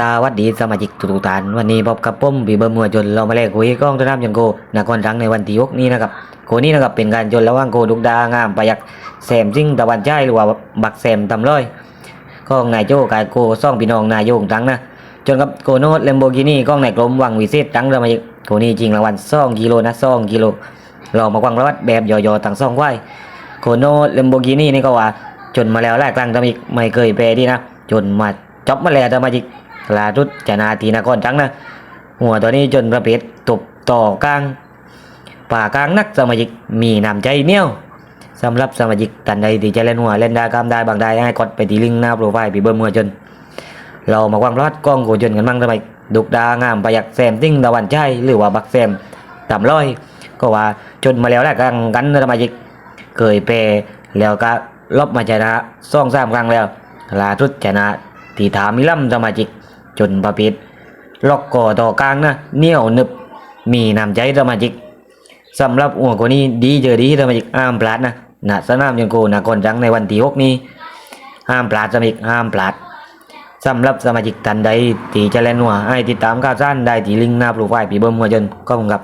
สวัสดีสมาชิกทุกท่านวันนี้พบกับผมปีเบอร์มัวจนเรามาแลกคุยกล้องต้นน้ำยังโกนครรังในวันที่ยกนี้นะครับโคนี้นะครับเป็นการจนระหว่างโกดุกดางามประยักแซมซิ่งตะวันใจหรือว่าบักแซมตำร้อยก็นายโจ้กายโกซ่องพี่น้องนายโยงทั้งนะจนกับโกโนดเลมโบกินี่กล้องในกลมวังวิเศษทั้งสมาชิกโคนี้จริงรางวัลซ่องกิโลนะซ่องกิโลเรามากวางรวัดแบบยอๆตั้งซ่องไว้โคโนดเลมโบกินี่นี่ก็ว่าจนมาแล้วหลายครั้งทำอีกไม่เคยแพ้ดีนะจนมาจ็อบมาแล้วทำมาจิก ลาทุดจนาทีนครจังนะ หัวตัวนี้จนประเภทตบต่อกลางป่ากลางนักสมาชิกมีน้ำใจเนียวสำหรับสมาชิกท่านใดที่จะเล่นหัวเล่นได้กามได้บางได้ให้กดไปที่ลิงก์หน้าโปรไฟล์ปีเบอร์มือจน เรามาวางรอดกล้องโกจนกันมั่งทำไมดุกดางามประหยักแซมติ้งตะวันใจหรือว่าบักแซมต่ำร้อย ก็ว่าจนมาแล้วแหละกลางกันสมาชิกเคยเปแล้วก็ลบมาชนะซ่องสามครั้งแล้วลาทุดชนะตีถามิล่ำสมาชิก จนประพิดล็อกก่อต่อกลางนะเหนียวนึบมีน้ำใจสมาชิกสำหรับหัวคนนี้ดีเจอดีสมาชิกห้ามพลาดนะนะสนามยังโกนะก่อนจังในวันที่หกนี้ห้ามพลาดสมาชิกห้ามพลาดสำหรับสมาชิกทันใดที่จะเล่นหัวให้ติดตามข่าวสั้นได้ที่ลิงก์หน้าโปรไฟล์ปีเบิ้มหัวจนก็มึงกับ